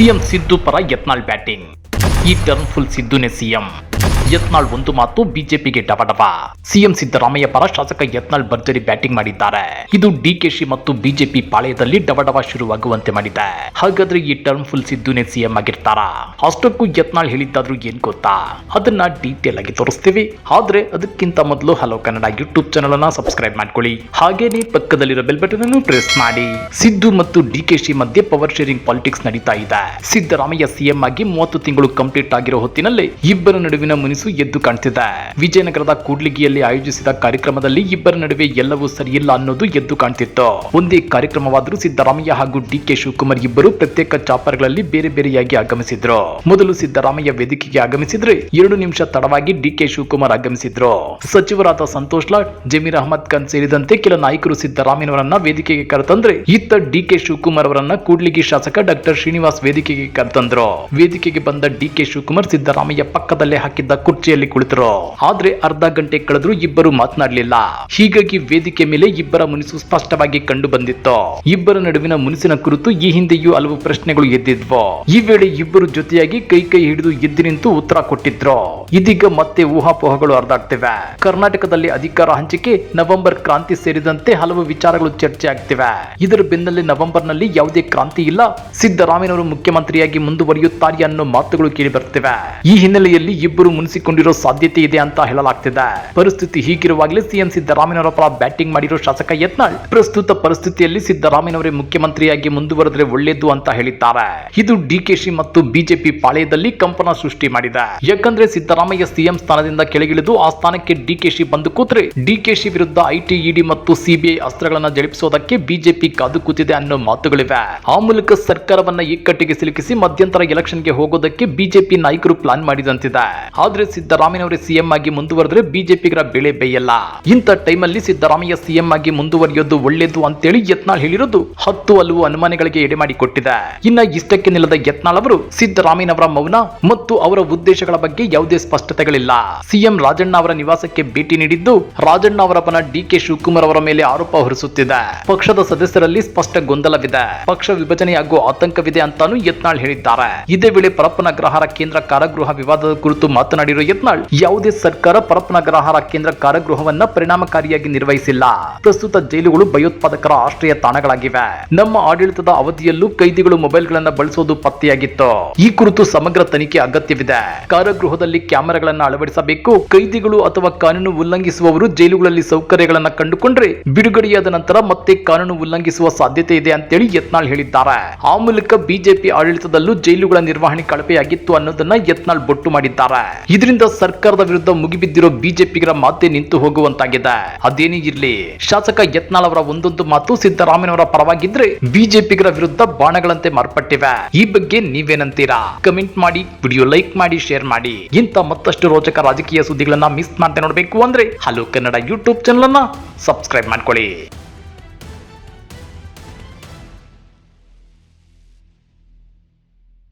CM Siddu ಪರ Yatnal batting. ಈ turn full ಸಿದ್ದುನೇ ಸಿಎಂ. ಯತ್ನಾಳ್ ಒಂದು ಮಾತು ಬಿಜೆಪಿಗೆ ಡಬಡಬ ಸಿಎಂ ಸಿದ್ದರಾಮಯ್ಯ ಪರ ಶಾಸಕ ಯತ್ನಾಳ್ ಭರ್ಜರಿ ಬ್ಯಾಟಿಂಗ್ ಮಾಡಿದ್ದಾರೆ. ಇದು ಡಿಕೆಶಿ ಮತ್ತು ಬಿಜೆಪಿ ಪಾಳೆಯದಲ್ಲಿ ಡಬಡಬ ಶುರುವಾಗುವಂತೆ ಮಾಡಿದೆ. ಹಾಗಾದ್ರೆ ಈ ಟರ್ಮ್ ಫುಲ್ ಸಿದ್ದುನೇ ಸಿಎಂ ಆಗಿರ್ತಾರ? ಅಷ್ಟಕ್ಕೂ ಯತ್ನಾಳ್ ಹೇಳಿದ್ದಾದ್ರೂ ಏನ್ ಗೊತ್ತಾ? ಅದನ್ನ ಡೀಟೇಲ್ ಆಗಿ ತೋರಿಸ್ತೀವಿ. ಆದ್ರೆ ಅದಕ್ಕಿಂತ ಮೊದಲು ಹಲೋ ಕನ್ನಡ ಯೂಟ್ಯೂಬ್ ಚಾನಲ್ ಅನ್ನ ಸಬ್ಸ್ಕ್ರೈಬ್ ಮಾಡ್ಕೊಳ್ಳಿ. ಹಾಗೇನೆ ಪಕ್ಕದಲ್ಲಿರೋ ಬೆಲ್ ಬಟನ್ ಅನ್ನು ಪ್ರೆಸ್ ಮಾಡಿ. ಸಿದ್ದು ಮತ್ತು ಡಿಕೆಶಿ ಮಧ್ಯೆ ಪವರ್ ಶೇರಿಂಗ್ ಪಾಲಿಟಿಕ್ಸ್ ನಡೀತಾ ಇದೆ. ಸಿದ್ದರಾಮಯ್ಯ ಸಿಎಂ ಆಗಿ ಮೂವತ್ತು ತಿಂಗಳು ಕಂಪ್ಲೀಟ್ ಆಗಿರೋ ಹೊತ್ತಿನಲ್ಲಿ ಇಬ್ಬರ ನಡುವಿನ ಮುನಿಸು ಎದ್ದು ಕಾಣ್ತಿದೆ. ವಿಜಯನಗರದ ಕೂಡ್ಲಿಗಿಯಲ್ಲಿ ಆಯೋಜಿಸಿದ ಕಾರ್ಯಕ್ರಮದಲ್ಲಿ ಇಬ್ಬರ ನಡುವೆ ಎಲ್ಲವೂ ಸರಿಯಿಲ್ಲ ಅನ್ನೋದು ಎದ್ದು ಕಾಣ್ತಿತ್ತು. ಒಂದೇ ಕಾರ್ಯಕ್ರಮವಾದರೂ ಸಿದ್ದರಾಮಯ್ಯ ಹಾಗೂ ಡಿಕೆ ಶಿವಕುಮಾರ್ ಇಬ್ಬರು ಪ್ರತ್ಯೇಕ ಚಾಪರ್ಗಳಲ್ಲಿ ಬೇರೆ ಬೇರೆಯಾಗಿ ಆಗಮಿಸಿದ್ರು. ಮೊದಲು ಸಿದ್ದರಾಮಯ್ಯ ವೇದಿಕೆಗೆ ಆಗಮಿಸಿದ್ರೆ ಎರಡು ನಿಮಿಷ ತಡವಾಗಿ ಡಿಕೆ ಶಿವಕುಮಾರ್ ಆಗಮಿಸಿದ್ರು. ಸಚಿವರಾದ ಸಂತೋಷ್ ಲಾಟ್ ಜಮೀರ್ ಅಹಮದ್ ಖಾನ್ ಸೇರಿದಂತೆ ಕೆಲ ನಾಯಕರು ಸಿದ್ದರಾಮಯ್ಯನವರನ್ನ ವೇದಿಕೆಗೆ ಕರೆತಂದ್ರೆ ಇತ್ತ ಡಿಕೆ ಶಿವಕುಮಾರ್ ಅವರನ್ನ ಕೂಡ್ಲಿಗಿ ಶಾಸಕ ಡಾಕ್ಟರ್ ಶ್ರೀನಿವಾಸ್ ವೇದಿಕೆಗೆ ಕರೆತಂದ್ರು. ವೇದಿಕೆಗೆ ಬಂದ ಡಿಕೆ ಶಿವಕುಮಾರ್ ಸಿದ್ದರಾಮಯ್ಯ ಪಕ್ಕದಲ್ಲೇ ಹಾಕಿದ್ದ ಕುರ್ಚಿಯಲ್ಲಿ ಕುಳಿತರು? ಆದ್ರೆ ಅರ್ಧ ಗಂಟೆ ಕಳೆದ್ರು ಇಬ್ಬರು ಮಾತನಾಡಲಿಲ್ಲ. ಹೀಗಾಗಿ ವೇದಿಕೆ ಮೇಲೆ ಇಬ್ಬರ ಮುನಿಸು ಸ್ಪಷ್ಟವಾಗಿ ಕಂಡು ಬಂದಿತ್ತು? ಇಬ್ಬರ ನಡುವಿನ ಮುನಿಸಿನ ಕುರಿತು ಈ ಹಿಂದೆಯೂ ಹಲವು ಪ್ರಶ್ನೆಗಳು ಎದ್ದಿದ್ವು? ಈ ವೇಳೆ ಇಬ್ಬರು ಜೊತೆಯಾಗಿ ಕೈ ಕೈ ಹಿಡಿದು ಎದ್ದು ನಿಂತು ಉತ್ತರ ಕೊಟ್ಟಿದ್ರು? ಇದೀಗ ಮತ್ತೆ ಊಹಾಪೋಹಗಳು ಹರಿದಾಡ್ತಿವೆ ಕರ್ನಾಟಕದಲ್ಲಿ ಅಧಿಕಾರ ಹಂಚಿಕೆ, ನವೆಂಬರ್ ಕ್ರಾಂತಿ ಸೇರಿದಂತೆ ಹಲವು ವಿಚಾರಗಳು ಚರ್ಚೆ ಆಗ್ತಿವೆ. ಇದರ ಬೆನ್ನಲ್ಲೇ ನವೆಂಬರ್ನಲ್ಲಿ ಯಾವುದೇ ಕ್ರಾಂತಿ ಇಲ್ಲ. ಸಿದ್ದರಾಮಯ್ಯನವರು ಮುಖ್ಯಮಂತ್ರಿಯಾಗಿ ಮುಂದುವರಿಯುತ್ತಾರೆ ಅನ್ನೋ ಮಾತುಗಳು ಕೇಳಿ ಬರ್ತಿವೆ. ಈ ಹಿನ್ನೆಲೆಯಲ್ಲಿ ಇಬ್ಬರು ಮುನಿಸಿಕೊಂಡಿರೋ ಸಾಧ್ಯತೆ ಇದೆ ಅಂತ ಹೇಳಲಾಗ್ತಿದೆ. ಪರಿಸ್ಥಿತಿ ಹೀಗಿರುವಾಗಲೇ ಸಿಎಂ ಸಿದ್ದರಾಮಯ್ಯನವರ ಪರ ಬ್ಯಾಟಿಂಗ್ ಮಾಡಿರೋ ಶಾಸಕ ಯತ್ನಾಳ್ ಪ್ರಸ್ತುತ ಪರಿಸ್ಥಿತಿಯಲ್ಲಿ ಸಿದ್ದರಾಮಯ್ಯನವರೇ ಮುಖ್ಯಮಂತ್ರಿಯಾಗಿ ಮುಂದುವರೆದ್ರೆ ಒಳ್ಳೇದು ಅಂತ ಹೇಳಿದ್ದಾರೆ. ಇದು ಡಿಕೆಶಿ ಮತ್ತು ಬಿಜೆಪಿ ಪಾಳೆಯದಲ್ಲಿ ಕಂಪನ ಸೃಷ್ಟಿ ಮಾಡಿದೆ. ಯಾಕಂದ್ರೆ ಸಿದ್ದರಾಮಯ್ಯ ಸಿಎಂ ಸ್ಥಾನದಿಂದ ಕೆಳಗಿಳಿದು ಆ ಸ್ಥಾನಕ್ಕೆ ಡಿಕೆಶಿ ಬಂದು ಕೂತ್ರೆ ಡಿಕೆಶಿ ವಿರುದ್ಧ ಐಟಿ ಇಡಿ ಮತ್ತು ಸಿಬಿಐ ಅಸ್ತ್ರಗಳನ್ನು ಜಳಿಪಿಸೋದಕ್ಕೆ ಬಿಜೆಪಿ ಕಾದು ಕೂತಿದೆ ಅನ್ನೋ ಮಾತುಗಳಿವೆ. ಆ ಮೂಲಕ ಸರ್ಕಾರವನ್ನ ಇಕ್ಕಟ್ಟಿಗೆ ಸಿಲುಕಿಸಿ ಮಧ್ಯಂತರ ಎಲೆಕ್ಷನ್ಗೆ ಹೋಗೋದಕ್ಕೆ ಬಿಜೆಪಿ ನಾಯಕರು ಪ್ಲಾನ್ ಮಾಡಿದಂತಿದೆ. ಆದ್ರೆ ಸಿದ್ದರಾಮಯ್ಯನವರೇ ಸಿಎಂ ಆಗಿ ಮುಂದುವರೆದ್ರೆ ಬಿಜೆಪಿಗರ ಬೆಳೆ ಬೇಯಲ್ಲ. ಇಂಥ ಟೈಮಲ್ಲಿ ಸಿದ್ದರಾಮಯ್ಯ ಸಿಎಂ ಆಗಿ ಮುಂದುವರಿಯೋದು ಒಳ್ಳೇದು ಅಂತೇಳಿ ಯತ್ನಾಳ್ ಹೇಳಿರೋದು ಹತ್ತು ಹಲವು ಅನುಮಾನಗಳಿಗೆ ಎಡೆ ಮಾಡಿ ಕೊಟ್ಟಿದೆ. ಇನ್ನ ಇಷ್ಟಕ್ಕೆ ನಿಲ್ಲದ ಯತ್ನಾಳ್ ಅವರು ಸಿದ್ದರಾಮಯ್ಯನವರ ಮೌನ ಮತ್ತು ಅವರ ಉದ್ದೇಶಗಳ ಬಗ್ಗೆ ಯಾವುದೇ ಸ್ಪಷ್ಟತೆಗಳಿಲ್ಲ. ಸಿಎಂ ರಾಜಣ್ಣ ಅವರ ನಿವಾಸಕ್ಕೆ ಭೇಟಿ ನೀಡಿದ್ದು ರಾಜಣ್ಣ ಅವರ ಪನ ಡಿಕೆ ಶಿವಕುಮಾರ್ ಅವರ ಮೇಲೆ ಆರೋಪ ಹೊರಿಸುತ್ತಿದೆ. ಪಕ್ಷದ ಸದಸ್ಯರಲ್ಲಿ ಸ್ಪಷ್ಟ ಗೊಂದಲವಿದೆ. ಪಕ್ಷ ವಿಭಜನೆಯಾಗುವ ಆತಂಕವಿದೆ ಅಂತಾನು ಯತ್ನಾಳ್ ಹೇಳಿದ್ದಾರೆ. ಇದೇ ವೇಳೆ ಪರಪ್ಪನ ಗ್ರಹಾರ ಕೇಂದ್ರ ಕಾರಾಗೃಹ ವಿವಾದದ ಕುರಿತು ಯತ್ನಾಳ್. ಯಾವುದೇ ಸರ್ಕಾರ ಪರಪ್ಪನಗರ ಆಹಾರ ಕೇಂದ್ರ ಕಾರಾಗೃಹವನ್ನ ಪರಿಣಾಮಕಾರಿಯಾಗಿ ನಿರ್ವಹಿಸಿಲ್ಲ. ಪ್ರಸ್ತುತ ಜೈಲುಗಳು ಭಯೋತ್ಪಾದಕರ ಆಶ್ರಯ ತಾಣಗಳಾಗಿವೆ. ನಮ್ಮ ಆಡಳಿತದ ಅವಧಿಯಲ್ಲೂ ಕೈದಿಗಳು ಮೊಬೈಲ್ಗಳನ್ನು ಬಳಸೋದು ಪತ್ತೆಯಾಗಿತ್ತು. ಈ ಕುರಿತು ಸಮಗ್ರ ತನಿಖೆ ಅಗತ್ಯವಿದೆ. ಕಾರಾಗೃಹದಲ್ಲಿ ಕ್ಯಾಮೆರಾಗಳನ್ನ ಅಳವಡಿಸಬೇಕು. ಕೈದಿಗಳು ಅಥವಾ ಕಾನೂನು ಉಲ್ಲಂಘಿಸುವವರು ಜೈಲುಗಳಲ್ಲಿ ಸೌಕರ್ಯಗಳನ್ನ ಕಂಡುಕೊಂಡ್ರೆ ಬಿಡುಗಡೆಯಾದ ನಂತರ ಮತ್ತೆ ಕಾನೂನು ಉಲ್ಲಂಘಿಸುವ ಸಾಧ್ಯತೆ ಇದೆ ಅಂತೇಳಿ ಯತ್ನಾಳ್ ಹೇಳಿದ್ದಾರೆ. ಆ ಮೂಲಕ ಬಿಜೆಪಿ ಆಡಳಿತದಲ್ಲೂ ಜೈಲುಗಳ ನಿರ್ವಹಣೆ ಕಳಪೆಯಾಗಿತ್ತು ಅನ್ನೋದನ್ನ ಯತ್ನಾಳ್ ಬೊಟ್ಟು ಮಾಡಿದ್ದಾರೆ. ಇದರಿಂದ ಸರ್ಕಾರದ ವಿರುದ್ಧ ಮುಗಿಬಿದ್ದಿರೋ ಬಿಜೆಪಿಗರ ಮಾತೆ ನಿಂತು ಹೋಗುವಂತಾಗಿದೆ. ಅದೇನೇ ಇರಲಿ. ಶಾಸಕ ಯತ್ನಾಳ್ ಅವರ ಒಂದೊಂದು ಮಾತು ಸಿದ್ದರಾಮಯ್ಯವರ ಪರವಾಗಿದ್ರೆ ಬಿಜೆಪಿಗರ ವಿರುದ್ಧ ಬಾಣಗಳಂತೆ ಮಾರ್ಪಟ್ಟಿವೆ. ಈ ಬಗ್ಗೆ ನೀವೇನಂತೀರಾ? ಕಮೆಂಟ್ ಮಾಡಿ, ವಿಡಿಯೋ ಲೈಕ್ ಮಾಡಿ, ಶೇರ್ ಮಾಡಿ. ಇಂತ ಮತ್ತಷ್ಟು ರೋಚಕ ರಾಜಕೀಯ ಸುದ್ದಿಗಳನ್ನ ಮಿಸ್ ಮಾಡದೆ ನೋಡಬೇಕು ಅಂದ್ರೆ ಹಲೋ ಕನ್ನಡ ಯೂಟ್ಯೂಬ್ ಚಾನಲ್ ಅನ್ನ ಸಬ್ಸ್ಕ್ರೈಬ್ ಮಾಡ್ಕೊಳ್ಳಿ.